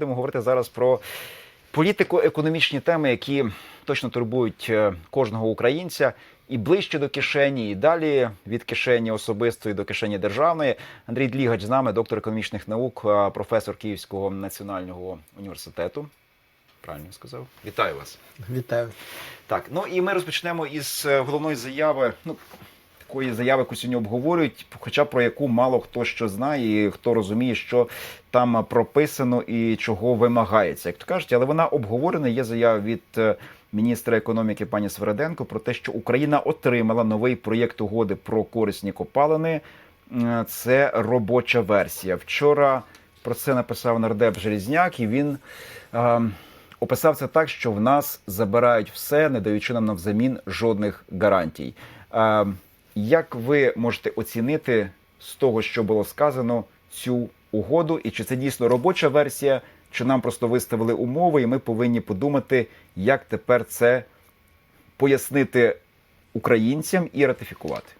Будемо говорити зараз про політико-економічні теми, які точно турбують е, кожного українця. І ближче до кишені, і далі від кишені особистої до кишені державної. Андрій Длігач з нами, доктор економічних наук, е, професор Київського національного університету. Правильно сказав? Вітаю вас. Вітаю. Так, ну і ми розпочнемо із е, головної заяви. Ну, такої заяви, яку сьогодні обговорюють, хоча про яку мало хто що знає, і хто розуміє, що там прописано і чого вимагається, як то кажуть, але вона обговорена. Є заява від е, міністра економіки пані Свереденко про те, що Україна отримала новий проєкт угоди про корисні копалини. Е, Це робоча версія. Вчора про це написав нардеп Желізняк, і він. е, Описав це так, що в нас забирають все, не даючи нам навзамін жодних гарантій. Е, як ви можете оцінити з того, що було сказано, цю угоду, і чи це дійсно робоча версія, чи нам просто виставили умови, і ми повинні подумати, як тепер це пояснити українцям і ратифікувати?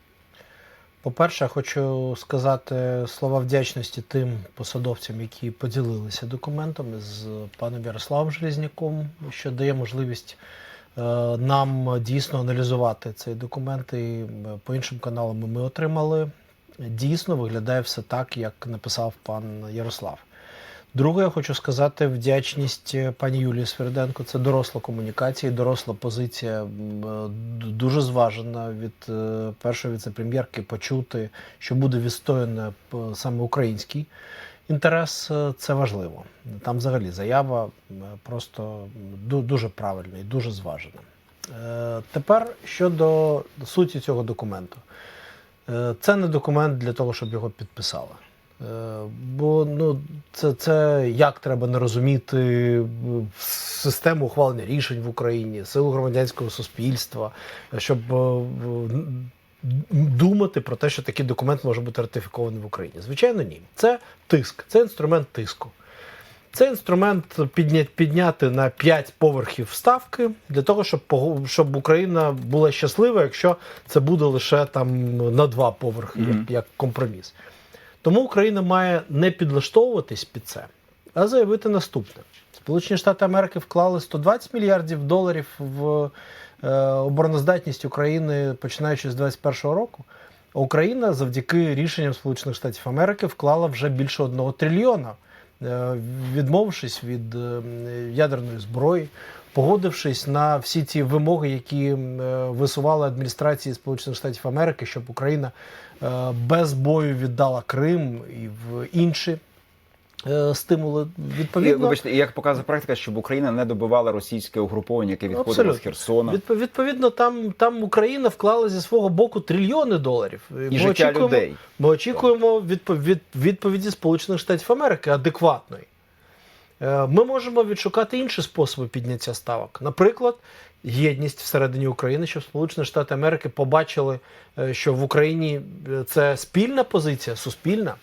По-перше, хочу сказати слова вдячності тим посадовцям, які поділилися документом з паном Ярославом Железняком, що дає можливість нам дійсно аналізувати цей документ. І е, по іншим каналам ми отримали. Дійсно виглядає все так, як написав пан Ярослав. Друге, я хочу сказати вдячність е, пані Юлії Сверденко. Це доросла комунікація, доросла позиція, е, дуже зважена від е, першої віце-прем'єрки почути, що буде відстояно саме український інтерес. е, Це важливо. Там взагалі заява просто дуже правильна і дуже зважена. Е, Тепер щодо суті цього документу. Е, Це не документ для того, щоб його підписали. Е, Бо ну, це, це як треба не розуміти е, систему ухвалення рішень в Україні, силу громадянського суспільства, е, щоб е, думати про те, що такий документ може бути ратифікований в Україні. Звичайно, ні. Це тиск, це інструмент тиску. Це інструмент підня- підняти на 5 поверхів ставки для того, щоб щоб Україна була щаслива, якщо це буде лише там на два поверхи, Мгм. як, як компроміс. Тому Україна має не підлаштовуватись під це, а заявити наступне: Сполучені Штати Америки вклали 120 мільярдів доларів в обороноздатність України починаючи з 2021 року. Україна завдяки рішенням Сполучених Штатів Америки вклала вже більше одного трильйона, е, відмовившись від е, ядерної зброї, погодившись на всі ті вимоги, які е, висували адміністрації Сполучених Штатів Америки, щоб Україна е, без бою віддала Крим і в інші е, стимули. І, Відповідно, вибачте, і як показує практика, щоб Україна не добивала російське угруповання, яке відходило Абсолютно. з Херсона. Відпо- Відповідно, там, там Україна вклала зі свого боку трильйони доларів. І життя людей. Ми очікуємо відпо- від, відповіді Сполучених Штатів Америки адекватної. Е, Ми можемо відшукати інші способи підняття ставок. Наприклад, єдність всередині України, щоб Сполучені Штати Америки побачили, е, що в Україні це спільна позиція, суспільна.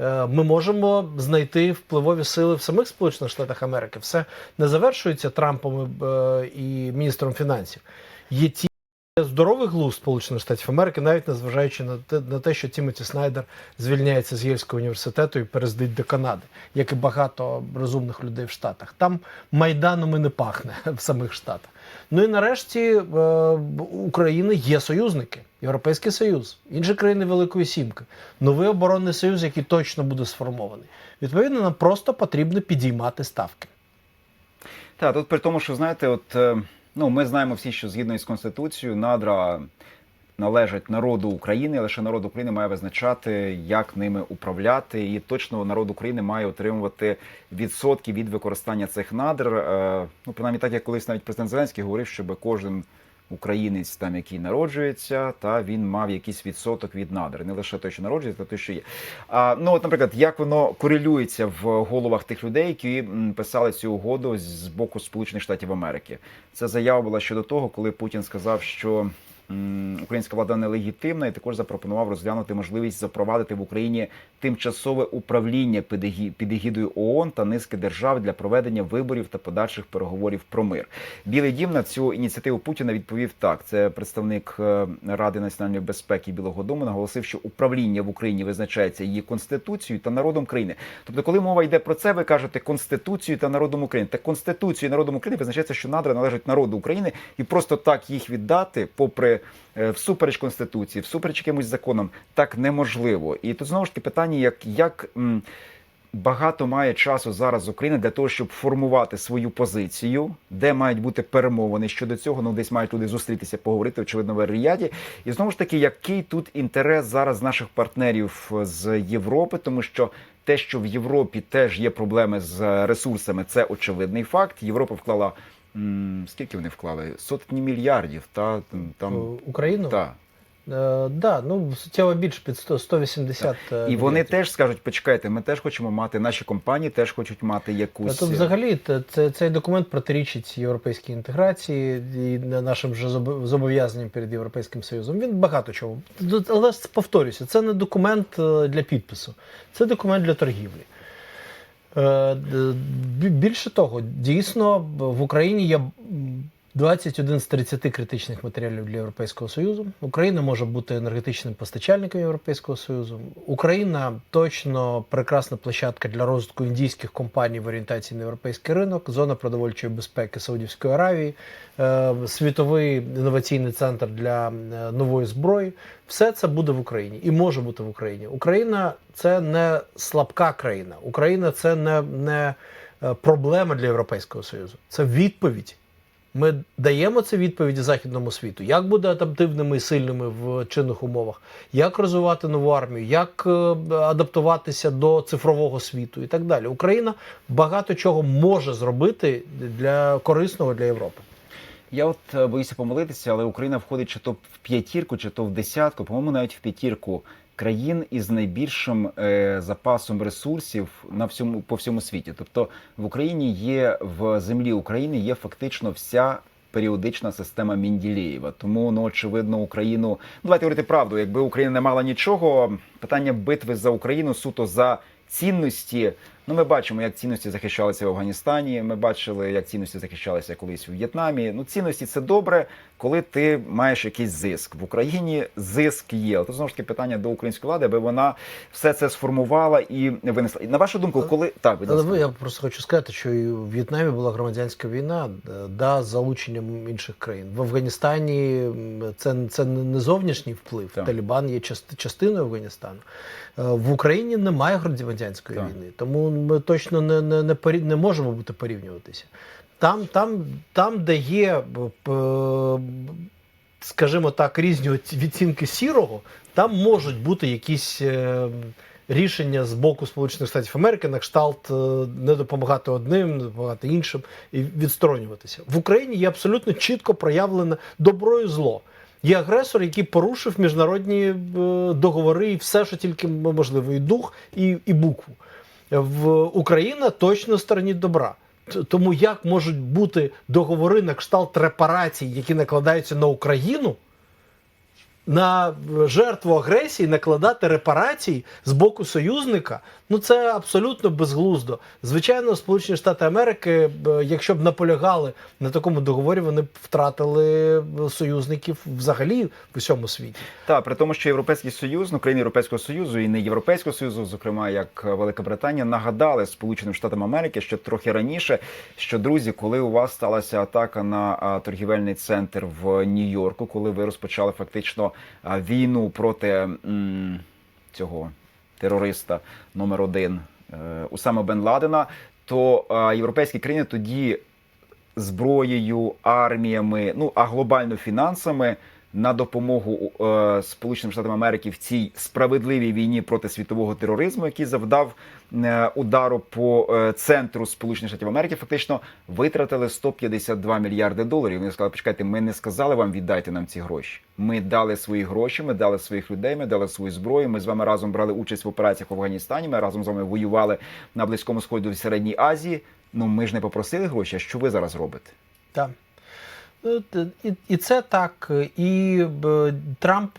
Е, Ми можемо знайти впливові сили в самих Сполучених Штатах Америки. Все не завершується Трампом е, і міністром фінансів. Є ті здоровий глузд Сполучених Штатів Америки, навіть незважаючи на те, на те, що Тімоті Снайдер звільняється з Єльського університету і перездить до Канади, як і багато розумних людей в Штатах. Там майданом і не пахне в самих Штатах. Ну і нарешті е, України є союзники. Європейський Союз, інші країни Великої Сімки, новий оборонний союз, який точно буде сформований. Відповідно, нам просто потрібно підіймати ставки. Так, тут при тому, що знаєте, от е, ну ми знаємо всі, що згідно із конституцією, надра належать народу України, лише народ України має визначати, як ними управляти, і точно народ України має отримувати відсотки від використання цих надр. Е, Ну, принаймні, так як колись навіть президент Зеленський говорив, щоб кожен. Українець, там який народжується, та він мав якийсь відсоток від надр, не лише той, що народжується, а той, що є. А ну, от, наприклад, як воно корелюється в головах тих людей, які писали цю угоду з боку Сполучених Штатів Америки? Це заява була щодо того, коли Путін сказав, що українська влада нелегітимна, і також запропонував розглянути можливість запровадити в Україні тимчасове управління під егі- егідою ООН та низки держав для проведення виборів та подальших переговорів про мир. Білий дім на цю ініціативу Путіна відповів так. Це представник е, Ради національної безпеки Білого Дому наголосив, що управління в Україні визначається її конституцією та народом країни. Тобто, коли мова йде про це, ви кажете конституцію та народом України. Та конституцією і народом України визначається, що надра належать народу України, і просто так їх віддати, попри е, всупереч конституції, всупереч якимось законам, так неможливо. І тут знову ж таки питання, як, як багато має часу зараз Україна для того, щоб формувати свою позицію, де мають бути перемовини щодо цього. Ну десь мають люди зустрітися, поговорити, очевидно, в Ріяді. І знову ж таки, який тут інтерес зараз наших партнерів з Європи, тому що. Те, що в Європі теж є проблеми з ресурсами, це очевидний факт. Європа вклала скільки вони вклали? Сотні мільярдів. Та там Україну? та Е, да, ну суттєво більше під 100, 180 е, і вони теж скажуть: почекайте, ми теж хочемо мати наші компанії, теж хочуть мати якусь Тут взагалі це, цей документ протирічить європейській інтеграції і нашим вже зобов'язанням перед Європейським Союзом. Він багато чого. Але повторюся, це не документ е, для підпису, це документ для торгівлі. Е, Більше того, дійсно в Україні є 21 з 30 критичних матеріалів для Європейського Союзу. Україна може бути енергетичним постачальником Європейського Союзу. Україна точно прекрасна площадка для розвитку індійських компаній в орієнтації на європейський ринок, зона продовольчої безпеки Саудівської Аравії, е, світовий інноваційний центр для е, нової зброї. Все це буде в Україні і може бути в Україні. Україна це не слабка країна. Україна це не, не е, проблема для Європейського Союзу. Це відповідь. Ми даємо це відповіді західному світу, як бути адаптивними і сильними в чинних умовах, як розвивати нову армію, як е, адаптуватися до цифрового світу і так далі. Україна багато чого може зробити для корисного для Європи. Я от е, боюся помилитися, але Україна входить чи то в п'ятірку, чи то в десятку, по-моєму, навіть в п'ятірку країн із найбільшим е, запасом ресурсів на всьому по всьому світі. Тобто в Україні є в землі України є фактично вся. Періодична система Мінділеєва. Тому ну очевидно Україну. Ну, давайте говорити правду. Якби Україна не мала нічого, питання битви за Україну суто за цінності. Ну, ми бачимо, як цінності захищалися в Афганістані. Ми бачили, як цінності захищалися колись у В'єтнамі. Ну, цінності це добре, коли ти маєш якийсь зиск. В Україні зиск є. Тут знову ж таки питання до української влади, аби вона все це сформувала і винесла. І на вашу думку, коли так, Але ви я просто хочу сказати, що і в В'єтнамі була громадянська війна, е, да, з залученням інших країн. В Афганістані це, це не зовнішній вплив. Так. Талібан є частиною Афганістану. Е, В Україні немає громадянської Так. війни, тому ми точно не, не, не, порі- не можемо бути порівнюватися. Там, там, там, де є, е, скажімо так, різні відцінки сірого, там можуть бути якісь. е, Рішення з боку Сполучених Штатів Америки на кшталт е, не допомагати одним, не допомагати іншим і відсторонюватися. В Україні є абсолютно чітко проявлене добро і зло. Є агресор, який порушив міжнародні договори і все, що тільки можливо, і дух, і, і букву. В Україна точно стороні добра. Тому як можуть бути договори на кшталт репарацій, які накладаються на Україну, на жертву агресії накладати репарації з боку союзника, ну це абсолютно безглуздо. Звичайно, Сполучені Штати Америки, якщо б наполягали на такому договорі, вони б втратили союзників взагалі в усьому світі. Так, при тому, що Європейський Союз, ну країни Європейського Союзу і не Європейського Союзу, зокрема як Велика Британія, нагадали Сполученим Штатам Америки ще трохи раніше, що друзі, коли у вас сталася атака на торгівельний центр в Нью-Йорку, коли ви розпочали фактично війну проти цього терориста номер один е, Усама Бен Ладена, то європейські країни тоді зброєю, арміями, ну а глобально фінансами на допомогу е, Сполученим Штатам Америки в цій справедливій війні проти світового тероризму, який завдав е, удару по е, центру Сполучених Штатів Америки, фактично витратили 152 мільярди доларів. Вони сказали, почекайте, ми не сказали вам віддайте нам ці гроші. Ми дали свої гроші, ми дали своїх людей, ми дали свою зброю. Ми з вами разом брали участь в операціях в Афганістані. Ми разом з вами воювали на Близькому Сході в Середній Азії. Ну ми ж не попросили гроші. А що ви зараз робите? Так. І, це так. І Трамп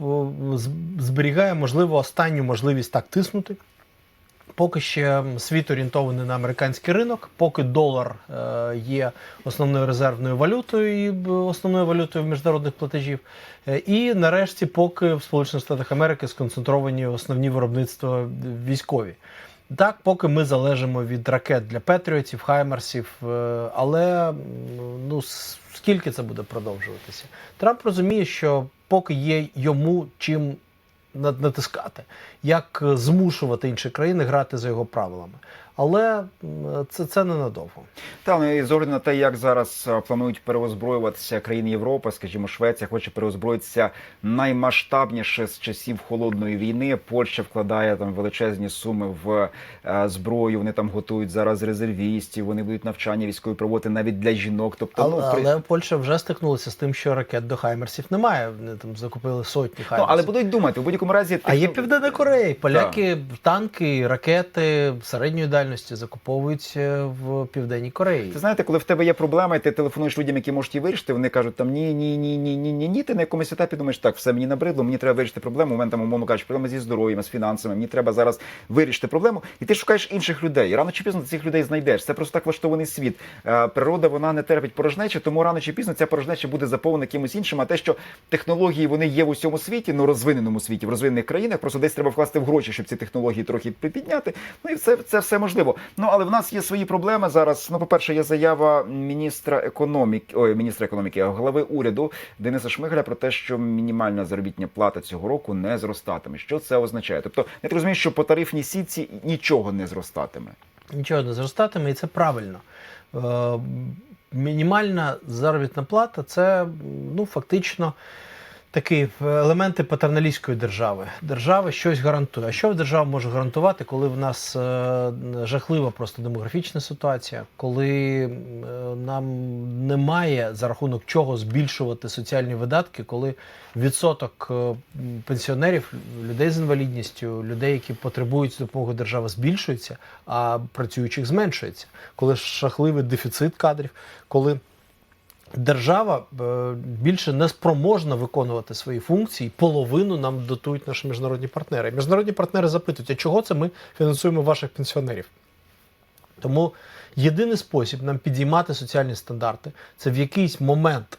зберігає, можливо, останню можливість так тиснути. Поки ще світ орієнтований на американський ринок, поки долар е, є основною резервною валютою і основною валютою міжнародних платежів. Е, І нарешті, поки в Сполучених Штатах Америки сконцентровані основні виробництва військові. Так, поки ми залежимо від ракет для Петріотів, Хаймерсів, е, але ну скільки це буде продовжуватися? Трамп розуміє, що поки є йому чим натискати, як е, змушувати інші країни грати за його правилами. Але це, це ненадовго. Та ну і з огляду на те, як зараз е, планують переозброюватися країни Європи, скажімо, Швеція хоче переозброїтися наймасштабніше з часів холодної війни. Польща вкладає там величезні суми в е, зброю. Вони там готують зараз резервістів. Вони будуть навчання військові проводити навіть для жінок. Тобто, Але, ну при- але Польща вже стикнулася з тим, що ракет до Хаймерсів немає. Вони там закупили сотні ну, але будуть думати в будь-якому разі. А є Південна Корея. Поляки танки, ракети середньої дальності закуповують в Південній Кореї. Ти знаєте, коли в тебе є проблема, і ти телефонуєш людям, які можуть її вирішити, вони кажуть там ні, ні, ні, ні, ні, ні, ні. Ти на якомусь етапі думаєш, так, все мені набридло, мені треба вирішити проблему. У мене там, умовно кажучи, проблема зі здоров'ям, з фінансами. Мені треба зараз вирішити проблему. І ти шукаєш інших людей. Рано чи пізно цих людей знайдеш. Це просто так влаштований світ. Е, Природа вона не терпить порожнечі, тому рано чи пізно ця порожнеча буде заповнена кимось іншим. А те, що технології вони є в усьому світі, ну розвиненому світі, в розвинених країнах, просто десь треба вкласти в гроші, щоб ці технології трохи підняти. Ну і це, це все можливо. Ну але в нас є свої проблеми зараз. Ну, по-перше, є заява міністра економіки, ой, міністра економіки, голови уряду Дениса Шмигаля про те, що мінімальна заробітня плата цього року не зростатиме. Що це означає? Тобто, я розумію, що по тарифній сітці нічого не зростатиме. Нічого не зростатиме, і це правильно. Е, мінімальна заробітна плата це ну, фактично такі елементи патерналістської держави. Держава щось гарантує. А що держава може гарантувати, коли в нас е, жахлива просто демографічна ситуація, коли е, нам немає за рахунок чого збільшувати соціальні видатки, коли відсоток е, пенсіонерів, людей з інвалідністю, людей, які потребують допомоги держави, збільшується, а працюючих зменшується, коли жахливий дефіцит кадрів, коли держава е, більше не спроможна виконувати свої функції, половину нам дотують наші міжнародні партнери. Міжнародні партнери запитують, а чого це ми фінансуємо ваших пенсіонерів? Тому єдиний спосіб нам підіймати соціальні стандарти це в якийсь момент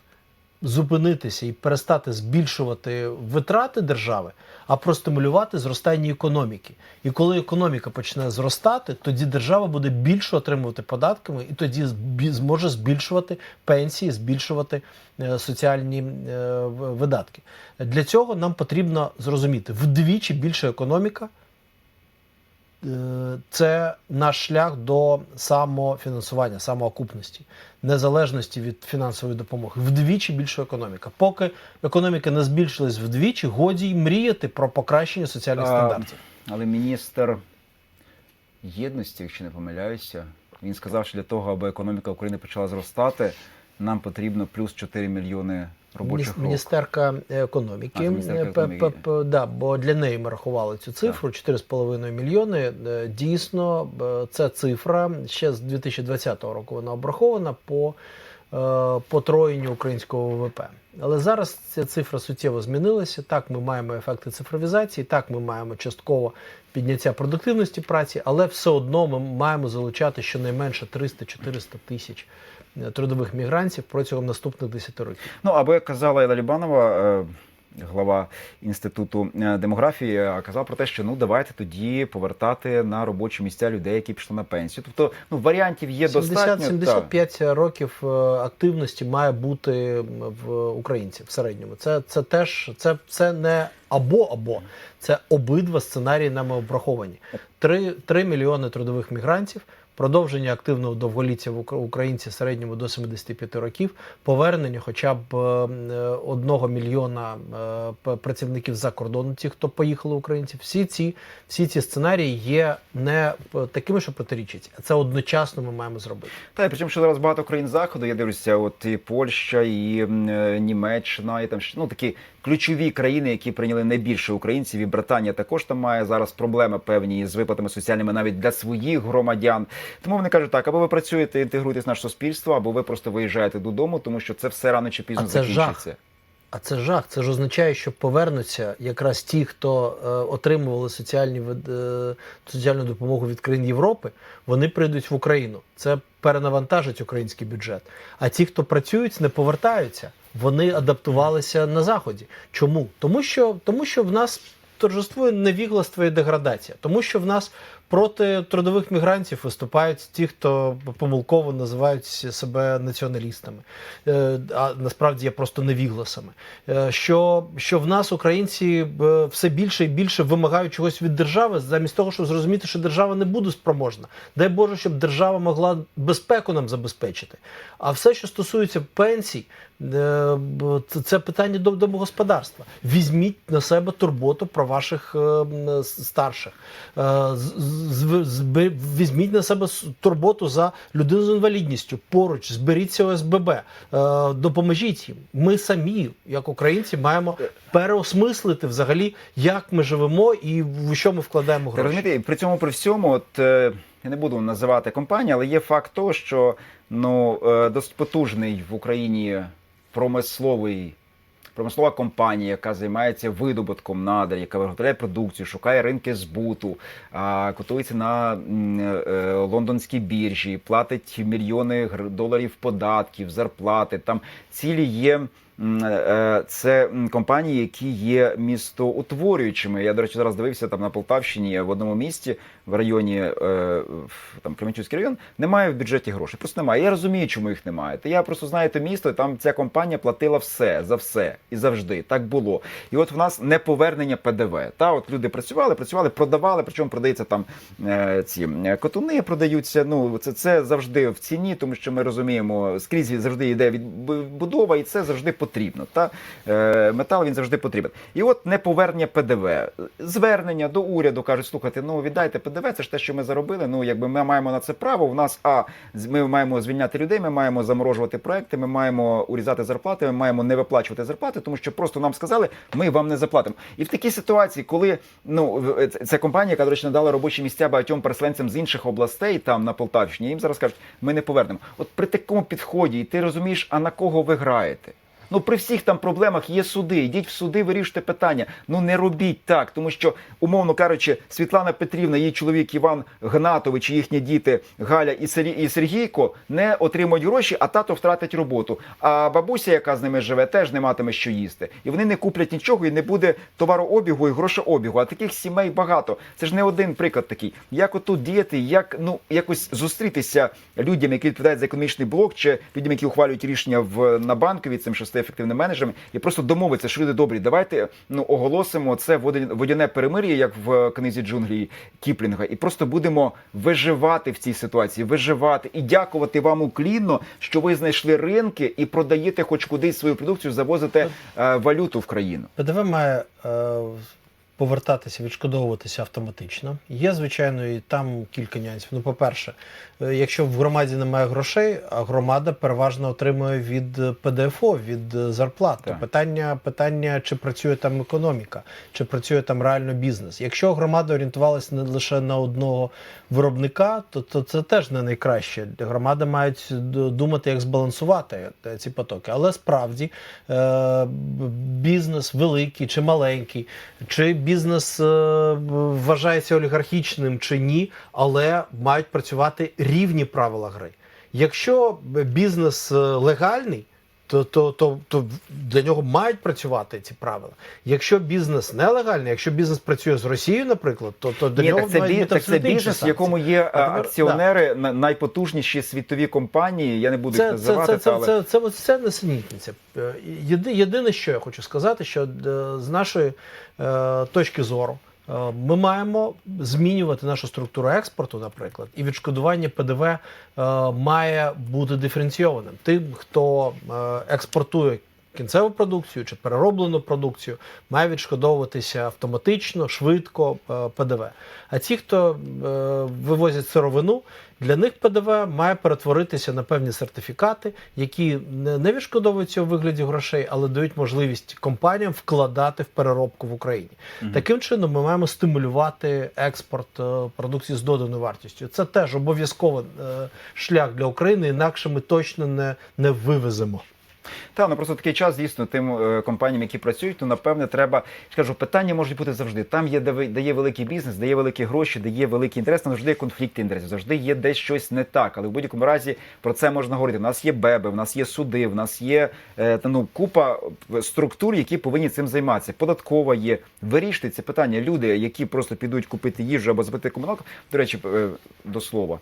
зупинитися і перестати збільшувати витрати держави, а простимулювати зростання економіки. І коли економіка почне зростати, тоді держава буде більше отримувати податками, і тоді зможе збільшувати пенсії, збільшувати е, соціальні е, видатки. Для цього нам потрібно зрозуміти вдвічі більша економіка. Е, Це наш шлях до самофінансування, самоокупності, незалежності від фінансової допомоги. Вдвічі більша економіка. Поки економіка не збільшилась вдвічі, годі й мріяти про покращення соціальних А, стандартів. Але міністр єдності, якщо не помиляюся, він сказав, що для того, аби економіка України почала зростати, нам потрібно плюс 4 мільйони робочих. Міністерка економіки. А, міністерка Е, економіки. да, бо для неї ми рахували цю цифру 4,5 мільйони. Е, Дійсно, це цифра ще з 2020 року вона обрахована по е, потроєнню українського ВВП. Але зараз ця цифра суттєво змінилася. Так, ми маємо ефекти цифровізації, так, ми маємо частково підняття продуктивності праці, але все одно ми маємо залучати щонайменше 300-400 тисяч трудових мігрантів протягом наступних 10 років. Ну, або як казала Елла Лібанова, е, глава інституту е, демографії, е, казала про те, що ну давайте тоді повертати на робочі місця людей, які пішли на пенсію. Тобто, ну варіантів є достатньо. та. 70-75 років активності має бути в українців в середньому. Це, це теж це, це не або або це обидва сценарії нами обраховані. 3, 3 мільйони трудових мігрантів. Продовження активного довголіття в Ук- українців в середньому до 75 років, повернення хоча б е, одного мільйона е, працівників за кордону, ті, хто поїхали українці, всі ці, всі ці сценарії є не такими, що протирічать. Це одночасно ми маємо зробити. Та і причому, що зараз багато країн заходу, я дивлюся, от і Польща, і е, Німеччина, і там ну такі ключові країни, які прийняли найбільше українців, і Британія також там має зараз проблеми певні з виплатами соціальними навіть для своїх громадян. Тому вони кажуть так: або ви працюєте, інтегруєтесь в наше суспільство, або ви просто виїжджаєте додому, тому що це все рано чи пізно А це закінчиться. А це жах. Це ж означає, що повернуться якраз ті, хто е, отримували соціальні е, соціальну допомогу від країн Європи, вони прийдуть в Україну. Це перенавантажить український бюджет. А ті, хто працюють, не повертаються. Вони адаптувалися на заході. Чому? Тому що, тому що в нас торжествує невігластво і деградація, тому що в нас проти трудових мігрантів виступають ті, хто помилково називають себе націоналістами, Е, а насправді є просто невігласами. Е, Що, що в нас українці е, все більше і більше вимагають чогось від держави, замість того, щоб зрозуміти, що держава не буде спроможна. Дай Боже, щоб держава могла безпеку нам забезпечити. А все, що стосується пенсій, це- питання до домогосподарства. Візьміть на себе турботу про ваших е, м, с- старших. Е, Візьміть на себе турботу за людину з інвалідністю. Поруч зберіться ОСББ, е, допоможіть їм. Ми самі, як українці, маємо переосмислити взагалі, як ми живемо і в що ми вкладаємо гроші. розумієте, при цьому при всьому, от е, я не буду називати компанію, але є факт того, що ну е, досить потужний в Україні промисловий. Промислова компанія, яка займається видобутком надр, яка виготовляє продукцію, шукає ринки збуту, котується на е, лондонській біржі, платить мільйони доларів податків, зарплати. Там цілі є. М, е, Це компанії, які є містоутворюючими. Я, до речі, зараз дивився там на Полтавщині в одному місті в районі е, там Кременчуцький район. Немає в бюджеті грошей. Просто немає. Я розумію, чому їх немає. Та я просто знаю те місто, і там ця компанія платила все за все і завжди. Так було. І от в нас не повернення ПДВ. Та от люди працювали, працювали, продавали. Причому продається там е, ці е, котуни, продаються. Ну це, це завжди в ціні, тому що ми розуміємо, скрізь завжди йде відбудова, і це завжди потрібно. Та е, метал він завжди потрібен. І от не повернення ПДВ, звернення до уряду кажуть, слухайте, ну віддайте ПДВ, це ж те, що ми заробили. Ну якби ми маємо на це право. У нас а ми маємо звільняти людей, ми маємо заморожувати проекти, ми маємо урізати зарплати, ми маємо не виплачувати зарплати, тому що просто нам сказали, ми вам не заплатимо. І в такій ситуації, коли ну це- це компанія, яка до речі, надала робочі місця багатьом переселенцям з інших областей, там на Полтавщині, їм зараз кажуть, ми не повернемо. От при такому підході, і ти розумієш, а на кого ви граєте? Ну, при всіх там проблемах є суди. Йдіть в суди, вирішуйте питання. Ну не робіть так, тому що, умовно кажучи, Світлана Петрівна, її чоловік Іван Гнатович, їхні діти Галя і Сергійко не отримують гроші, а тато втратить роботу. А бабуся, яка з ними живе, теж не матиме що їсти. І вони не куплять нічого, і не буде товарообігу і грошообігу. А таких сімей багато. Це ж не один приклад такий. Як отут діяти, як ну якось зустрітися людям, які відповідають за економічний блок, чи людям, які ухвалюють рішення в на банкові цим шести ефективним менеджерами і просто домовитися, що люди добрі. Давайте ну оголосимо це водяне перемир'я, як в книзі джунглі Кіплінга, і просто будемо виживати в цій ситуації, виживати і дякувати вам уклінно, що ви знайшли ринки і продаєте хоч кудись свою продукцію, завозите е, валюту в країну. ПДВ має е, повертатися, відшкодовуватися автоматично. Є, звичайно, і там кілька нюансів. Ну, по-перше, е, якщо в громаді немає грошей, а громада переважно отримує від ПДФО, від е, зарплат. Так. питання, питання, чи працює там економіка, чи працює там реально бізнес. Якщо громада орієнтувалася не лише на одного виробника, то, то це теж не найкраще. Громада мають думати, як збалансувати е, ці потоки. Але справді бізнес великий чи маленький, чи бізнес е, вважається олігархічним чи ні, але мають працювати рівні правила гри. Якщо бізнес е, легальний, то, то, то, то для нього мають працювати ці правила. Якщо бізнес нелегальний, якщо бізнес працює з Росією, наприклад, то, то для Ні, нього так це, бі- так це бізнес, в якому є А акціонери, на- найпотужніші світові компанії. Я не буду Це, це, називати, це, це, але це, це, це, це несенітниця. Е, Єди, єдине, що я хочу сказати, що е, з нашої е, точки зору ми маємо змінювати нашу структуру експорту, наприклад, і відшкодування ПДВ е, має бути диференційованим. Тим, хто е, експортує кінцеву продукцію чи перероблену продукцію, має відшкодовуватися автоматично, швидко е, ПДВ. А ті, хто е, вивозять сировину, для них ПДВ має перетворитися на певні сертифікати, які не відшкодовуються у вигляді грошей, але дають можливість компаніям вкладати в переробку в Україні. Таким чином, ми маємо стимулювати експорт е, продукції з доданою вартістю. Це теж обов'язково шлях для України, інакше ми точно не, не вивеземо. Та ну просто такий час дійсно тим е, компаніям, які працюють, то напевне треба скажу, питання можуть бути завжди. Там є де, де є великий бізнес, де є великі гроші, де є великий інтерес, там завжди є конфлікти інтересів, завжди є десь щось не так. Але в будь-якому разі про це можна говорити. У нас є БЕБи, в нас є суди, в нас є е, ну, купа структур, які повинні цим займатися. Податкова є. Вирішити ці питання. Люди, які просто підуть купити їжу або запити комуналку. До речі, е, до слова.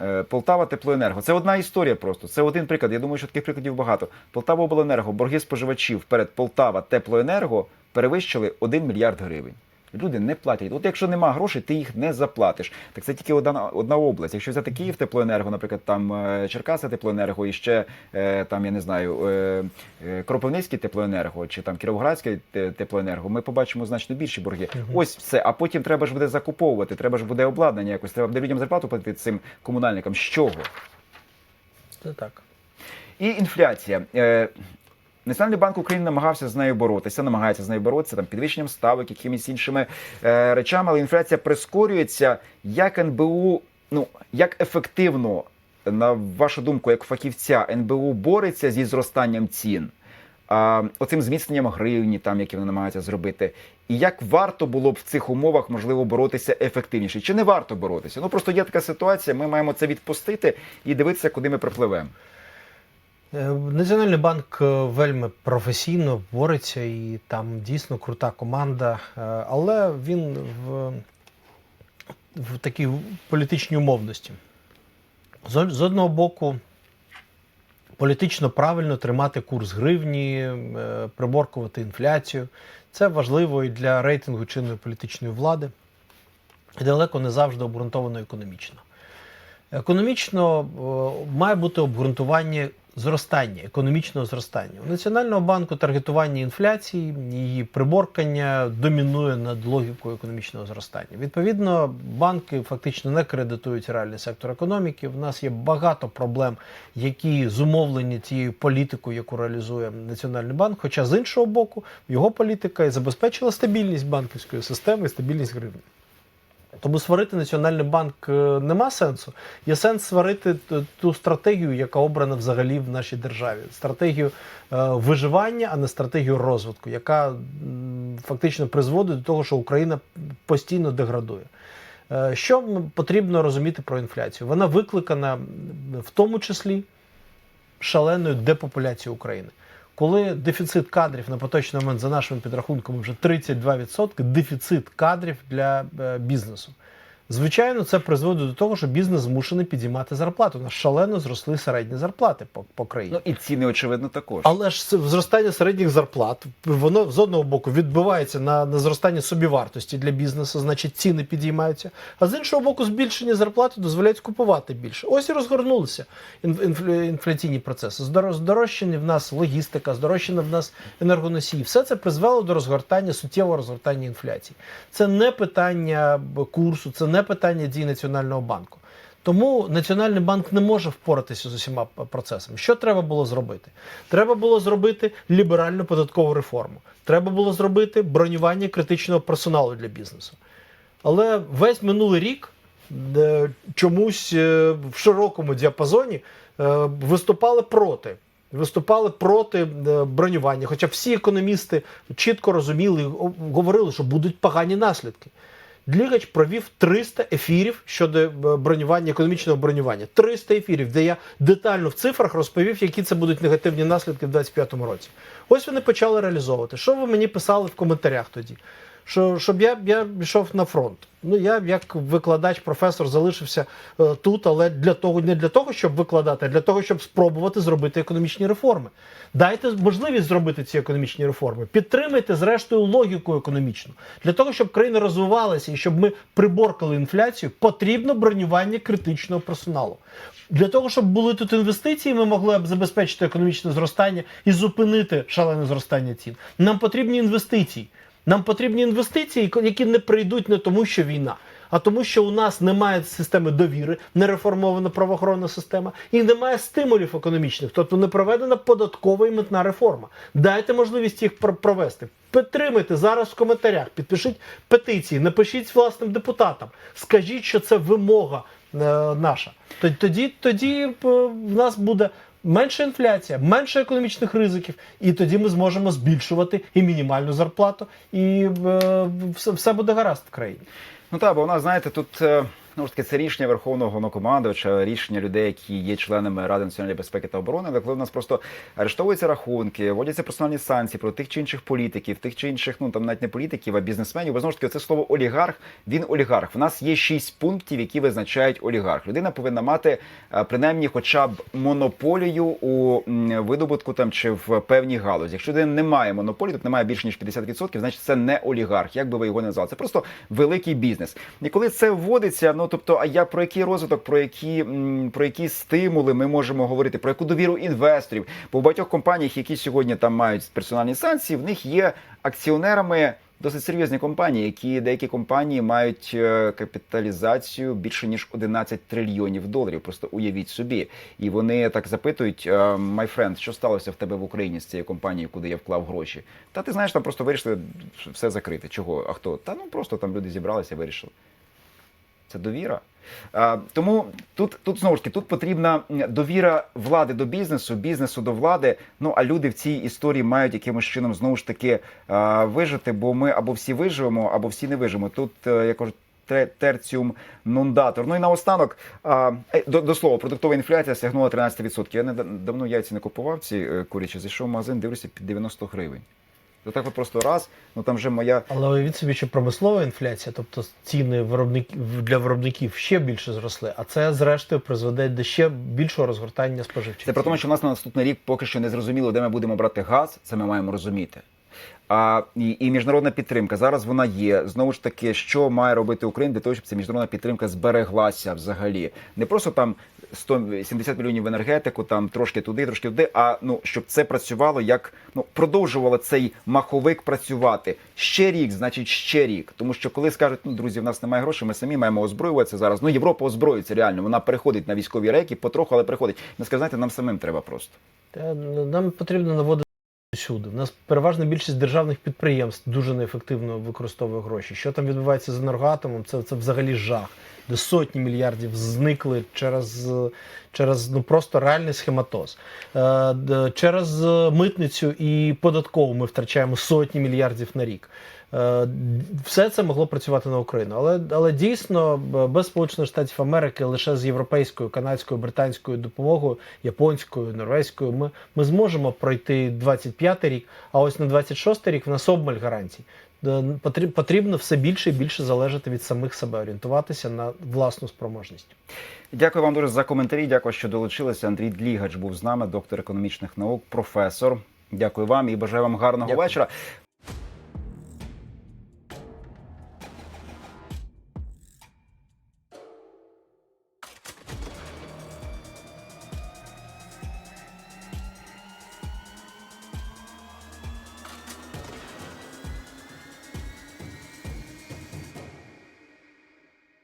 Е, Полтава Теплоенерго. Це одна історія просто. Це один приклад. Я думаю, що таких прикладів багато. Полтава Обленерго, борги споживачів перед Полтава Теплоенерго перевищили 1 мільярд гривень. Люди не платять. От якщо нема грошей, ти їх не заплатиш. Так це тільки одна, одна область. Якщо взяти Київ теплоенерго, наприклад, там е, Черкаси теплоенерго і ще е, там, я не знаю, е, е, Кропивницький теплоенерго чи там Кіровоградське теплоенерго, ми побачимо значно більші борги. Ось все. А потім треба ж буде закуповувати, треба ж буде обладнання якось, треба буде людям зарплату платити цим комунальникам. З чого? Це так. І інфляція. Національний банк України намагався з нею боротися, намагається з нею боротися там підвищенням ставок, якимись іншими е, речами, але інфляція прискорюється. Як НБУ, ну як ефективно, на вашу думку, як фахівця, НБУ бореться зі зростанням цін? А, оцим зміцненням гривні, там які вони намагаються зробити, і як варто було б в цих умовах можливо боротися ефективніше? Чи не варто боротися? Ну просто є така ситуація. Ми маємо це відпустити і дивитися, куди ми припливемо. Е, Національний банк е, вельми професійно бореться, і там дійсно крута команда, е, але він в, в такій політичній умовності. З, з одного боку, політично правильно тримати курс гривні, приборкувати інфляцію. Це важливо і для рейтингу чинної політичної влади, і далеко не завжди обґрунтовано економічно. Економічно має бути обґрунтування зростання, економічного зростання. У Національного банку таргетування інфляції, її приборкання домінує над логікою економічного зростання. Відповідно, банки фактично не кредитують реальний сектор економіки. В нас є багато проблем, які зумовлені тією політикою, яку реалізує Національний банк. Хоча з іншого боку, його політика і забезпечила стабільність банківської системи і стабільність гривні. Тому сварити Національний банк е, нема сенсу. Є сенс сварити ту стратегію, яка обрана взагалі в нашій державі. Стратегію е, виживання, а не стратегію розвитку, яка фактично призводить до того, що Україна постійно деградує. Е, Що потрібно розуміти про інфляцію? Вона викликана в тому числі шаленою депопуляцією України. Коли дефіцит кадрів на поточний момент, за нашими підрахунками, вже 32%, дефіцит кадрів для е, бізнесу. Звичайно, це призводить до того, що бізнес змушений підіймати зарплату. У нас шалено зросли середні зарплати по, по країні. Ну і ціни, очевидно, також. Але ж зростання середніх зарплат, воно з одного боку відбивається на, на зростання собівартості для бізнесу, значить ціни підіймаються. А з іншого боку, збільшення зарплати дозволяють купувати більше. Ось і розгорнулися інфляційні процеси. Здор- Здорожчання в нас логістика, здорожчання в нас енергоносії. Все це призвело до розгортання, суттєвого розгортання інфляції. Це не питання курсу, це не питання дій Національного банку. Тому Національний банк не може впоратися з усіма процесами. Що треба було зробити? Треба було зробити ліберальну податкову реформу. Треба було зробити бронювання критичного персоналу для бізнесу. Але весь минулий рік е, чомусь е, в широкому діапазоні е, виступали проти. Виступали проти бронювання. Хоча всі економісти чітко розуміли, говорили, що будуть погані наслідки. Длігач провів 300 ефірів щодо е, бронювання, економічного бронювання. 300 ефірів, де я детально в цифрах розповів, які це будуть негативні наслідки в 2025 році. Ось вони почали реалізовувати. Що ви мені писали в коментарях тоді? Що, щоб я, я пішов на фронт. Ну, я як викладач, професор залишився е, тут, але для того, не для того, щоб викладати, а для того, щоб спробувати зробити економічні реформи. Дайте можливість зробити ці економічні реформи. Підтримайте, зрештою, логіку економічну. Для того, щоб країни розвивалися і щоб ми приборкали інфляцію, потрібно бронювання критичного персоналу. Для того, щоб були тут інвестиції, ми могли б забезпечити економічне зростання і зупинити шалене зростання цін. Нам потрібні інвестиції. Нам потрібні інвестиції, які не прийдуть не тому, що війна, а тому, що у нас немає системи довіри, не реформована правоохоронна система і немає стимулів економічних, тобто не проведена податкова і митна реформа. Дайте можливість їх пр- провести. Підтримайте зараз в коментарях, підпишіть петиції, напишіть власним депутатам, скажіть, що це вимога е, наша. Тоді, тоді е, в нас буде менша інфляція, менше економічних ризиків, і тоді ми зможемо збільшувати і мінімальну зарплату, і е, все, все буде гаразд в країні. Ну так, бо у нас, знаєте, тут е, ну ж таки це рішення Верховного Головнокомандувача, рішення людей, які є членами Ради національної безпеки та оборони, але коли в нас просто арештовуються рахунки, вводяться персональні санкції про тих чи інших політиків, тих чи інших, ну там навіть не політиків, а бізнесменів. Бо знову ж таки, це слово олігарх. Він олігарх. В нас є шість пунктів, які визначають олігарх. Людина повинна мати е, принаймні, хоча б монополію у видобутку там чи в певній галузі. Якщо людина не має монополії, тобто немає більше ніж 50%, значить це не олігарх. Як би ви його не назвали? Це просто великий бізнес. І коли це вводиться, ну тобто, а я про який розвиток, про які про які стимули ми можемо говорити, про яку довіру інвесторів? Бо в багатьох компаніях, які сьогодні там мають персональні санкції, в них є акціонерами. Досить серйозні компанії, які деякі компанії мають е, капіталізацію більше ніж 11 трильйонів доларів. Просто уявіть собі. І вони так запитують: е, my friend, що сталося в тебе в Україні з цією компанією, куди я вклав гроші? Та ти знаєш, там просто вирішили все закрити. Чого? А хто? Та ну просто там люди зібралися, вирішили. Це довіра. Тому тут, тут знову ж таки тут потрібна довіра влади до бізнесу, бізнесу до влади. Ну а люди в цій історії мають якимось чином знову ж таки вижити, бо ми або всі виживемо, або всі не виживемо. Тут е, я кажу. Терціум нундатор. Ну і наостанок, е, до, до слова, продуктова інфляція сягнула 13%. Я не давно яйці не купував ці е, курячі, зайшов в магазин, дивлюся під 90 гривень. То так от просто раз, ну там вже моя Але уявіть собі, що промислова інфляція, тобто ціни виробників для виробників ще більше зросли, а це зрештою призведе до ще більшого розгортання споживчих. Це про те, що в нас на наступний рік поки що не зрозуміло, де ми будемо брати газ. Це ми маємо розуміти. А і, і міжнародна підтримка зараз вона є. Знову ж таки, що має робити Україна для того, щоб ця міжнародна підтримка збереглася взагалі. Не просто там 170 мільйонів в енергетику, там трошки туди, трошки туди. А ну щоб це працювало як ну продовжувало цей маховик працювати ще рік, значить ще рік. Тому що коли скажуть, ну друзі, в нас немає грошей, ми самі маємо озброюватися зараз. Ну Європа озброюється реально. Вона переходить на військові рейки, потроху, але переходить. Не знаєте, нам самим треба просто. Ну, Нам потрібно наводити всюди. У нас переважна більшість державних підприємств дуже неефективно використовує гроші. Що там відбувається з енергоатомом, це, це взагалі жах. Де сотні мільярдів зникли через, е, через ну просто реальний схематоз. Е, через митницю і податкову ми втрачаємо сотні мільярдів на рік. Е, Все це могло працювати на Україну, але але дійсно без Сполучених Штатів Америки лише з європейською, канадською, британською допомогою, японською, норвезькою, ми, ми зможемо пройти 25-й рік. А ось на 26-й рік в нас обмаль гарантій. Потрібно все більше і більше залежати від самих себе, орієнтуватися на власну спроможність. Дякую вам дуже за коментарі. Дякую, що долучилися. Андрій Длігач був з нами, доктор економічних наук, професор. Дякую вам і бажаю вам гарного Дякую. вечора.